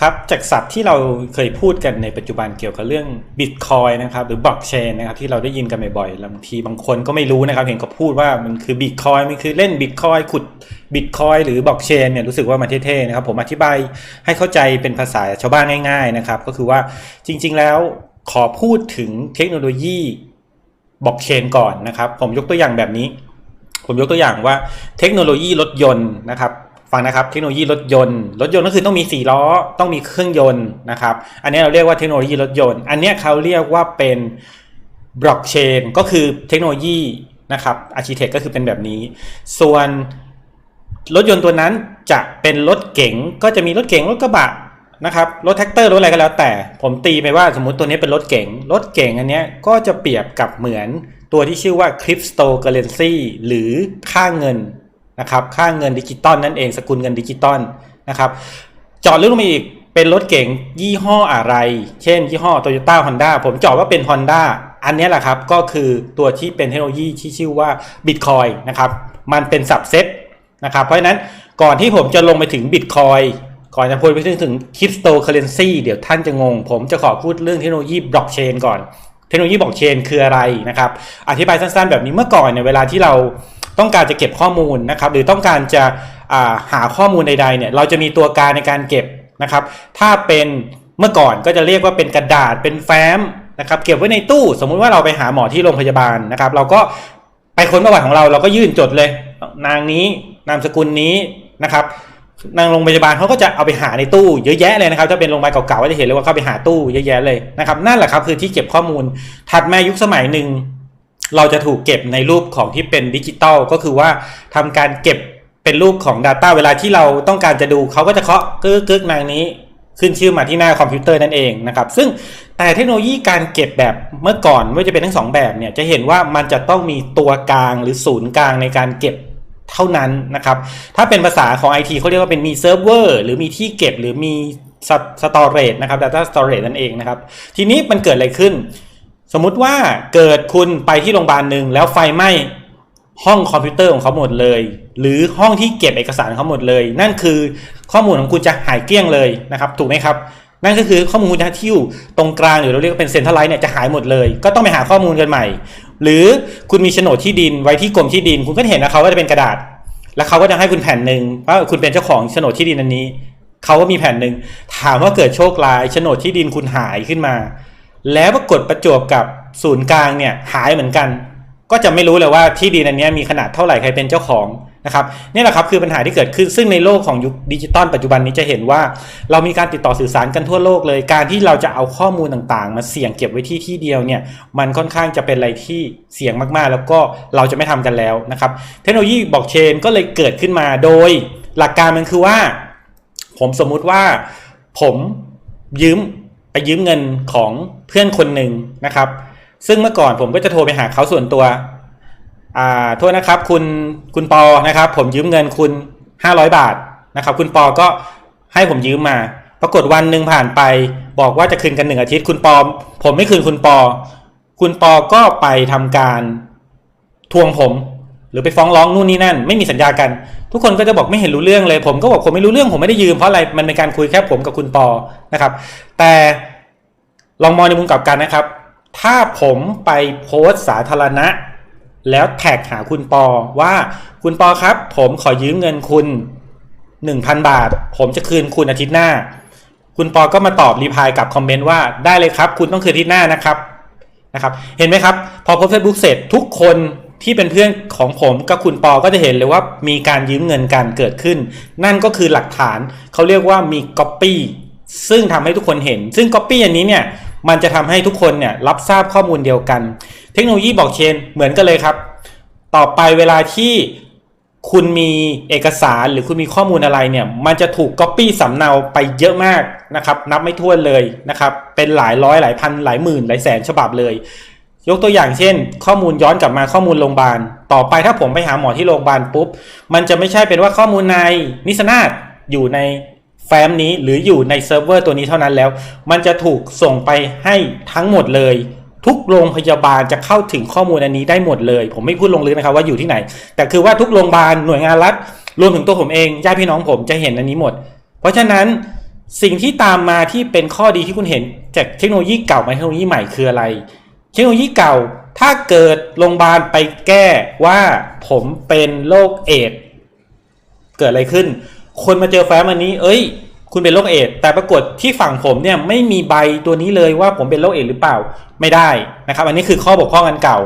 ครับจากศัพท์ที่เราเคยพูดกันในปัจจุบันเกี่ยวกับเรื่องบิตคอยนะครับหรือบล็อกเชนนะครับที่เราได้ยินกันบ่อยๆแล้วบางทีบางคนก็ไม่รู้นะครับ เห็นก็พูดว่ามันคือบิตคอยมันคือเล่นบิตคอยขุดบิตคอยหรือบล็อกเชนเนี่ยรู้สึกว่ามันเท่ๆนะครับ ผมอธิบายให้เข้าใจเป็นภาษาชาวบ้านง่าย ๆนะครับ ก็คือว่าจริง ๆ แล้วขอพูดถึงเทคโนโลยีบล็อกเชนก่อนนะครับ ผมยกตัวอย่างแบบนี้ ผมยกตัวอย่างว่าเทคโนโลยีรถยนต์นะครับ ฟังนะครับเทคโนโลยีรถยนต์ รถยนต์ก็คือต้องมีสี่ล้อต้องมีเครื่องยนต์นะครับ อันนี้เราเรียกว่าเทคโนโลยีรถยนต์ อันนี้เขาเรียกว่าเป็นบล็อกเชนก็คือเทคโนโลยีนะครับอาร์ชิเทคก็คือเป็นแบบนี้ ส่วนรถยนต์ตัวนั้นจะเป็นรถเก๋งก็จะมีรถเก๋งรถกระบะนะครับรถแท็กเตอร์รถอะไรก็แล้วแต่ ผมตีไปว่าสมมติตัวนี้เป็นรถเก๋งรถเก๋งอันนี้ก็จะเปรียบกับเหมือนตัวที่ชื่อว่าคริปโตเคอเรนซีหรือค่าเงิน นะครับค่าเงินดิจิตอลนั่นเองสกุลเงินดิจิตอลนะครับเจาะลึกลงมาอีกเป็นรถเก๋งยี่ห้ออะไร เช่น ยี่ห้อ Toyota Honda ผมจาะว่าเป็น Honda อันนี้แหละครับก็คือตัวที่เป็นเทคโนโลยีที่ชื่อว่า Bitcoin นะครับมันเป็นสับเซตนะครับเพราะฉะนั้นก่อนที่ผมจะลงไปถึง Bitcoin ก่อนจะพูดไปถึงถึง Cryptocurrency เดี๋ยวท่านจะงง ผมจะขอพูดเรื่องเทคโนโลยีบล็อกเชนก่อนเทคโนโลยีบล็อกเชนคืออะไรนะครับอธิบายสั้นๆแบบนี้เมื่อก่อนเนี่ยเวลาที่เรา ต้องการจะเก็บข้อมูลนะครับ หรือต้องการจะาหาข้อมูลใดๆเนี่ยเราจะมีตัวการในการเก็บนะครับ ถ้าเป็นเมื่อก่อนก็จะเรียกว่าเป็นกระดาษเป็นแฟ้มนะครับเก็บไว้ในตู้ สมมุติว่าเราไปหาหมอที่โรงพยาบาลนะครับ เราก็ไปค้นประวัติของเราเราก็ยื่นจดเลย นางนี้นามสกุลนี้นะครับนางโรงพยาบาลเขาก็จะเอาไปหาในตู้เยอะแยะเลยนะครับถ้าเป็นโรงพยาบาลเก่าๆก็จะเห็นเลยว่าเขาไปหาตู้เยอะแยะเลยนะครับนั่นแหละครับคือที่เก็บข้อมูลถัดมายุคสมัยหนึ่ง เราจะถูกเก็บในรูปของที่เป็นดิจิตอลก็คือว่าทำการเก็บเป็นรูปของ Data เวลาที่เราต้องการจะดูเขาก็จะเคาะกึกกึกนางนี้ขึ้นชื่อมาที่หน้าคอมพิวเตอร์นั่นเองนะครับ ซึ่งแต่เทคโนโลยีการเก็บแบบเมื่อก่อนไม่ว่าจะเป็นทั้งสองแบบเนี่ยจะเห็นว่ามันจะต้องมีตัวกลางหรือศูนย์กลางในการเก็บเท่านั้นนะครับ ถ้าเป็นภาษาของ IT เขาเรียกว่าเป็นมีเซิร์ฟเวอร์หรือมีที่เก็บหรือมีสตอเรจนะครับ Data Storage นั่นเองนะครับ ทีนี้มันเกิดอะไรขึ้น สมมุติว่าเกิดคุณไปที่โรงพยาบาลหนึ่งแล้วไฟไหม้ห้องคอมพิวเตอร์ของเขาหมดเลย หรือห้องที่เก็บเอกสารเขาหมดเลย นั่นคือข้อมูลของคุณจะหายเกลี้ยงเลยนะครับ ถูกไหมครับ นั่นก็คือข้อมูลที่อยู่ตรงกลางหรือเราเรียกว่าเป็นเซ็นทรัลไลท์เนี่ยจะหายหมดเลย ก็ต้องไปหาข้อมูลกันใหม่ หรือคุณมีโฉนดที่ดินไว้ที่กรมที่ดิน คุณก็เห็นนะเขาก็จะเป็นกระดาษ แล้วเขาก็จะให้คุณแผ่นหนึ่งว่าคุณเป็นเจ้าของโฉนดที่ดินอันนี้เขาก็มีแผ่นหนึ่งถามว่าเกิดโชคร้ายโฉนดที่ดินคุณหายขึ้นมา แล้วปรากฏประจวบกับศูนย์กลางเนี่ยหายเหมือนกัน ก็จะไม่รู้เลยว่าที่ดินอันนี้มีขนาดเท่าไหร่ใครเป็นเจ้าของนะครับนี่แหละครับคือปัญหาที่เกิดขึ้นซึ่งในโลกของยุคดิจิตอลปัจจุบันนี้จะเห็นว่า เรามีการติดต่อสื่อสารกันทั่วโลกเลย การที่เราจะเอาข้อมูลต่างๆ มาเสี่ยงเก็บไว้ที่ที่เดียวเนี่ยมันค่อนข้างจะเป็นอะไรที่เสี่ยงมากๆ แล้วก็เราจะไม่ทำกันแล้วนะครับเทคโนโลยีบล็อกเชนก็เลยเกิดขึ้นมาโดย หลักการมันคือว่า ผมสมมุติว่า ผมยืม ยืมเงินของเพื่อนคนหนึ่งนะครับ ซึ่งเมื่อก่อนผมก็จะโทรไปหาเขาส่วนตัวอ่าโทษนะครับคุณคุณปอนะครับ ผมยืมเงินคุณ 500 บาทนะครับ คุณปอก็ให้ผมยืมมา ปรากฏวันหนึ่งผ่านไป บอกว่าจะคืนกันหนึ่งอาทิตย์คุณปอ ผมไม่คืนคุณปอ คุณปอก็ไปทำการทวงผม หรือไปฟ้องร้องนู่นนี่นั่น ไม่มีสัญญากัน ทุกคนก็จะบอกไม่เห็นรู้เรื่องเลย ผมก็บอกผมไม่รู้เรื่องผมไม่ได้ยืมเพราะอะไรมันเป็นการคุยแค่ผมกับคุณปอนะครับ แต่ลองมองในมุมกลับกันนะครับ ถ้าผมไปโพสต์สาธารณะ แล้วแท็กหาคุณปอว่าคุณปอครับ ผมขอยืมเงินคุณ 1,000 บาท ผมจะคืนคุณอาทิตย์หน้า คุณปอก็มาตอบรีพลายกับคอมเมนต์ว่าได้เลยครับ คุณต้องคืนอาทิตย์หน้านะครับนะครับ เห็นไหมครับ พอโพสเฟซบุ๊กเสร็จทุกคน ที่เป็นเพื่อนของผมกับคุณปอก็จะเห็นเลยว่ามีการยืมเงินกันเกิดขึ้น นั่นก็คือหลักฐานเขาเรียกว่ามี Copy ซึ่งทำให้ทุกคนเห็น ซึ่ง Copy อันนี้เนี่ยมันจะทำให้ทุกคนเนี่ยรับทราบข้อมูลเดียวกัน เทคโนโลยีบล็อกเชนเหมือนกันเลยครับ ต่อไปเวลาที่คุณมีเอกสารหรือคุณมีข้อมูลอะไรเนี่ย มันจะถูกก๊อปปี้สำเนาไปเยอะมากนะครับ นับไม่ถ้วนเลยนะครับ เป็นหลายร้อยหลายพันหลายหมื่นหลายแสนฉบับเลย ยกตัวอย่างเช่น ข้อมูลย้อนกลับมาข้อมูลโรงพยาบาล ต่อไปถ้าผมไปหาหมอที่โรงพยาบาลปุ๊บ มันจะไม่ใช่เป็นว่าข้อมูลในนิสนาศอยู่ในแฟ้มนี้หรืออยู่ในเซิร์ฟเวอร์ตัวนี้เท่านั้นแล้ว มันจะถูกส่งไปให้ทั้งหมดเลย ทุกโรงพยาบาลจะเข้าถึงข้อมูลอันนี้ได้หมดเลย ผมไม่พูดลงลึกนะครับว่าอยู่ที่ไหน แต่คือว่าทุกโรงพยาบาลหน่วยงานรัฐ รวมถึงตัวผมเองญาติพี่น้องผมจะเห็นอันนี้หมด เพราะฉะนั้นสิ่งที่ตามมาที่เป็นข้อดีที่คุณเห็นจากเทคโนโลยีเก่ามาเทคโนโลยีใหม่คืออะไร เทคโนโลยีเก่าถ้าเกิดโรงพยาบาลไปแก้ว่าผมเป็นโรคเอดเกิดอะไรขึ้น คนมาเจอแฟ้มอันนี้ เอ้ย คุณเป็นโรคเอดแต่ปรากฏที่ฝั่งผมเนี่ยไม่มีใบตัวนี้เลยว่าผมเป็นโรคเอดหรือเปล่าไม่ได้นะครับ อันนี้คือข้อบกพร่องอันเก่า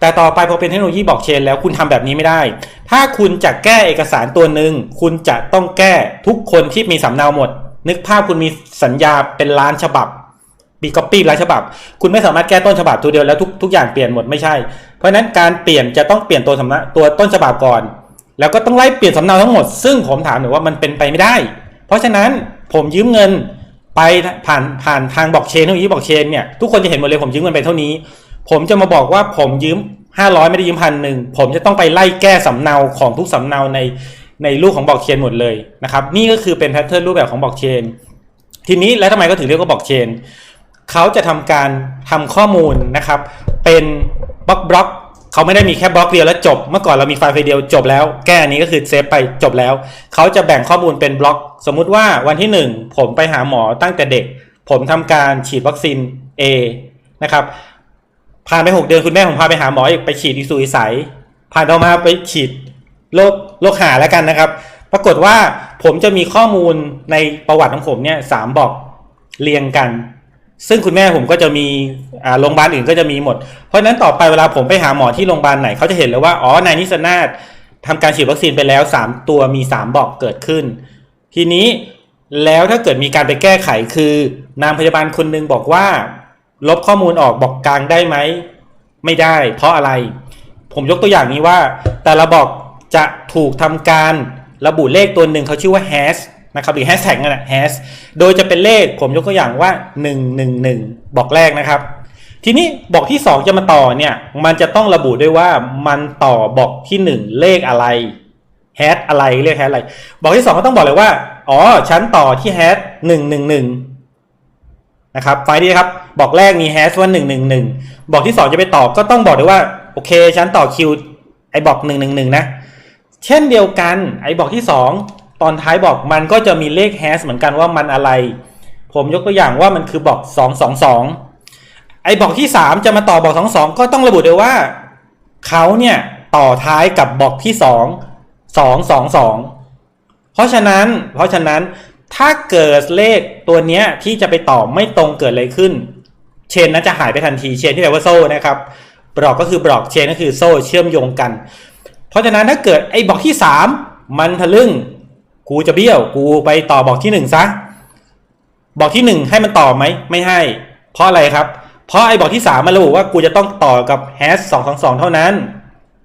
แต่ต่อไปพอเป็นเทคโนโลยีบล็อกเชนแล้วคุณทำแบบนี้ไม่ได้ ถ้าคุณจะแก้เอกสารตัวหนึ่งคุณจะต้องแก้ทุกคนที่มีสำเนาหมด นึกภาพคุณมีสัญญาเป็นล้านฉบับ มีก๊อปปี้หลายฉบับ คุณไม่สามารถแก้ต้นฉบับตัวเดียวแล้วทุกทุกอย่างเปลี่ยนหมดไม่ใช่ เพราะฉะนั้นการเปลี่ยนจะต้องเปลี่ยนตัวสำนักตัวต้นฉบับก่อน แล้วก็ต้องไล่เปลี่ยนสำเนาทั้งหมด ซึ่งผมถามหน่อยว่ามันเป็นไปไม่ได้ เพราะฉะนั้นผมยืมเงินไปผ่านผ่านทางบล็อกเชนเทคโนโลยีบล็อกเชนเนี่ยทุกคนจะเห็นหมดเลยผมยืมเงินไปเท่านี้ ผมจะมาบอกว่าผมยืม 500 ไม่ได้ยืมพันหนึ่งผมจะต้องไปไล่แก้สำเนาของทุกสำเนาในในรูปของบล็อกเชนหมดเลยนะครับนี่ก็คือเป็นแพทเทิร์นรูปแบบของบอกเชนทีนี้แล้วทำไมก็ถึงเรียกว่าบอกเชน เขาจะทำการทำข้อมูลนะครับ เป็นบล็อกบล็อกเขาไม่ได้มีแค่บล็อกเดียวแล้วจบ เมื่อก่อนเรามีไฟล์ไฟล์เดียวจบแล้ว แก้อันนี้ก็คือเซฟไปจบแล้ว เขาจะแบ่งข้อมูลเป็นบล็อก สมมุติว่าวันที่ 1 ผมไปหาหมอตั้งแต่เด็ก ผมทำการฉีดวัคซีน A นะครับ ผ่านไป 6 เดือนคุณแม่ผมพาไปหาหมออีกไปฉีดอีสุยใสผ่านต่อมาไปฉีดโรคโรคหาแล้วกันนะครับ ปรากฏว่าผมจะมีข้อมูลในประวัติของผมเนี่ยสามบอกเรียงกัน ซึ่งคุณแม่ผมก็จะมีโรงพยาบาลอื่นก็จะมีหมด เพราะฉะนั้นต่อไปเวลาผมไปหาหมอที่โรงพยาบาลไหนเขาจะเห็นเลยว่าอ๋อนายนิสนาถทำการฉีดวัคซีนไปแล้ว 3 ตัวมี 3 บอกเกิดขึ้น ทีนี้แล้วถ้าเกิดมีการไปแก้ไขคือ นางพยาบาลคนหนึงบอกว่า ลบข้อมูลออกบอกกลางได้ไหมไม่ได้ เพราะอะไร ผมยกตัวอย่างนี้ว่า แต่ละบอกจะถูกทำการระบุเลขตัวหนึ่งเขาชื่อว่า hash นะครับหรือ hashtag นั่นแหละ hash โดยจะเป็นเลขผมยกตัวอย่างว่า 111 บอกแรกนะครับ ทีนี้บอกที่ 2 จะมาต่อเนี่ยมันจะต้องระบุด้วยว่ามันต่อบอกที่ 1 เลขอะไรแฮชอะไรเรียกแฮชอะไร บอกที่ 2 ก็ต้องบอกเลยว่า อ๋อฉันต่อที่แฮช111นะครับไฟล์นี้ครับบอกแรกมีแฮชว่า111บอกที่ 2 จะไปตอบก็ต้องบอกด้วยว่าโอเคฉันต่อคิวไอ้บอก111นะเช่นเดียวกันไอ้บอกที่ 2 ตอนท้ายบอกมันก็จะมีเลขแฮชเหมือนกันว่ามันอะไร ผมยกตัวอย่างว่ามันคือบอก222ไอ้บอกที่3จะมาต่อบอก22ก็ต้องระบุด้วยว่าเขาเนี่ยต่อท้ายกับบอกที่2 222เพราะฉะนั้น เพราะฉะนั้นถ้าเกิดเลขตัวเนี้ยที่จะไปต่อไม่ตรงเกิดอะไรขึ้น เชนนั้นจะหายไปทันทีเชนที่แปลว่าโซ่นะครับบล็อกก็คือบล็อกเชนก็คือโซ่เชื่อมโยงกัน เพราะฉะนั้นถ้าเกิดไอ้บล็อกที่ 3 มันทะลึ่ง กูจะเบี้ยว กูไปต่อบอกที่1ซะ บอกที่1ให้มันต่อไหม ไม่ให้ เพราะอะไรครับ เพราะไอ้บอกที่3มันระบุว่ากูจะต้องต่อกับแฮชสองสองสองเท่านั้น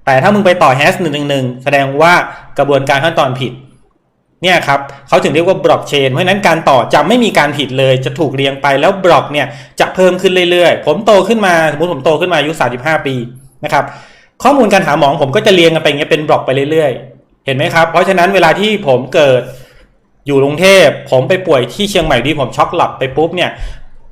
แต่ถ้ามึงไปต่อแฮชหนึ่งหนึ่งหนึ่งแสดงว่ากระบวนการขั้นตอนผิด เนี่ยครับเขาถึงเรียกว่าบล็อกเชน เพราะนั้นการต่อจะไม่มีการผิดเลย จะถูกเรียงไปแล้วบล็อกเนี่ยจะเพิ่มขึ้นเรื่อยๆ ผมโตขึ้นมาสมมติผมโตขึ้นมาอายุ35ปีนะครับข้อมูลการหาหมองผมก็จะเรียงกันไปอย่างเงี้ยเป็นบล็อกไปเรื่อยๆ เห็นไหมครับ เพราะฉะนั้นเวลาที่ผมเกิดอยู่กรุงเทพผมไปป่วยที่เชียงใหม่ที่ผมช็อกหลับไปปุ๊บเนี่ย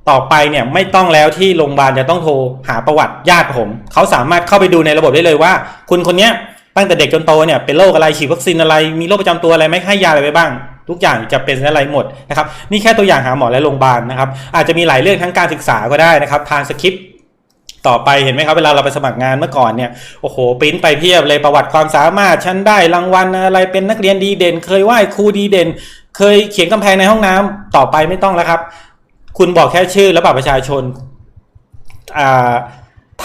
ต่อไปเนี่ยไม่ต้องแล้วที่โรงพยาบาลจะต้องโทรหาประวัติญาติผม เขาสามารถเข้าไปดูในระบบได้เลยว่า คุณคนเนี้ยตั้งแต่เด็กจนโตเนี่ยเป็นโรคอะไรฉีดวัคซีนอะไร มีโรคประจำตัวอะไรไหมให้ยาอะไรไปบ้าง ทุกอย่างจะเป็นอะไรหมดนะครับนี่แค่ตัวอย่างหาหมอและโรงพยาบาลนะครับอาจจะมีหลายเรื่องทั้งการศึกษาก็ได้นะครับทางสคริปต์ ต่อไปเห็นไหมครับเวลาเราไปสมัครงานเมื่อก่อนเนี่ยโอ้โหปริ้นไปเพียบเลยประวัติความสามารถฉันได้รางวัลอะไรเป็นนักเรียนดีเด่น เคยไหว้ครูดีเด่น เคยเขียนกำแพงในห้องน้ำต่อไปไม่ต้องแล้วครับ คุณบอกแค่ชื่อและบัตรประชาชนอ่า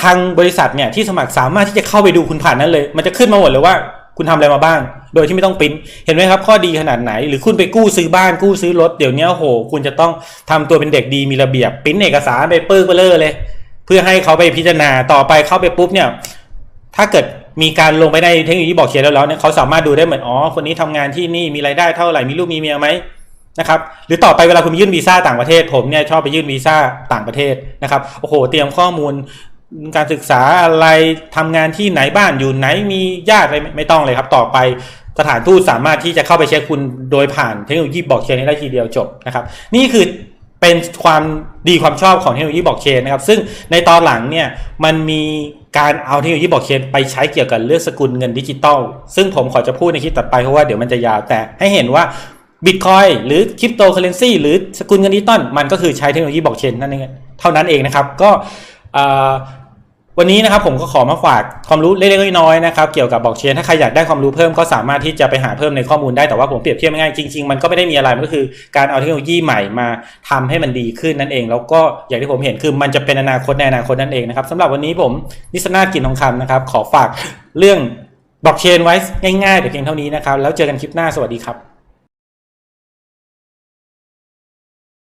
ทางบริษัทเนี่ยที่สมัครสามารถที่จะเข้าไปดูคุณผ่านนั้นเลย มันจะขึ้นมาหมดเลยว่าคุณทำอะไรมาบ้าง โดยที่ไม่ต้องปริ้น เห็นไหมครับ ข้อดีขนาดไหน หรือคุณไปกู้ซื้อบ้านกู้ซื้อรถ เดี๋ยวนี้โอ้โหคุณจะต้องทำตัวเป็นเด็กดีมีระเบียบปริ้นเอกสารไปเปิ้ลไปเลอเลย เพื่อให้เขาไปพิจารณาต่อไปเข้าไปปุ๊บเนี่ย ถ้าเกิดมีการลงไปในเทคโนโลยีบอกเขียนแล้วแล้วเนี่ยเขาสามารถดูได้เหมือนอ๋อคนนี้ทำงานที่นี่มีรายได้เท่าไหร่มีลูกมีเมียไหมนะครับหรือต่อไปเวลาคุณยื่นวีซ่าต่างประเทศ ผมเนี่ยชอบไปยื่นวีซ่าต่างประเทศนะครับโอ้โห เตรียมข้อมูลการศึกษาอะไรทำงานที่ไหนบ้านอยู่ไหนมีญาติอะไรไม่ต้องเลยครับต่อไปสถานทูตสามารถที่จะเข้าไปเช็คคุณโดยผ่านเทคโนโลยีบอกเชนได้ทีเดียวจบนะครับ นี่คือ เป็นความดีความชอบของเทคโนโลยีบล็อกเชนนะครับ ซึ่งในตอนหลังเนี่ยมันมีการเอาเทคโนโลยีบล็อกเชนไปใช้เกี่ยวกับเรื่องสกุลเงินดิจิตอลซึ่งผมขอจะพูดในคลิปต่อไปเพราะว่าเดี๋ยวมันจะยาวแต่ให้เห็นว่าบิตคอยหรือคริปโตเคอเรนซีหรือสกุลเงินดิจิตอลมันก็คือใช้เทคโนโลยีบล็อกเชนนั่นเองเท่านั้นเองนะครับก็ วันนี้นะครับผมก็ขอมาฝากความรู้เล็กๆน้อยๆนะครับเกี่ยวกับบล็อกเชนถ้าใครอยากได้ความรู้เพิ่มก็สามารถที่จะไปหาเพิ่มในข้อมูลได้แต่ว่าผมเปรียบเทียบง่ายจริงๆมันก็ไม่ได้มีอะไรมันก็คือการเอาเทคโนโลยีใหม่มาทำให้มันดีขึ้นนั่นเอง แล้วก็อย่างที่ผมเห็นคือมันจะเป็นอนาคตในอนาคตนั่นเองนะครับสำหรับวันนี้ผมนิสนากินทองคำนะครับขอฝากเรื่องบล็อกเชนไว้ง่ายๆแต่เพียงเท่านี้นะครับแล้วเจอกันคลิปหน้าสวัสดีครับ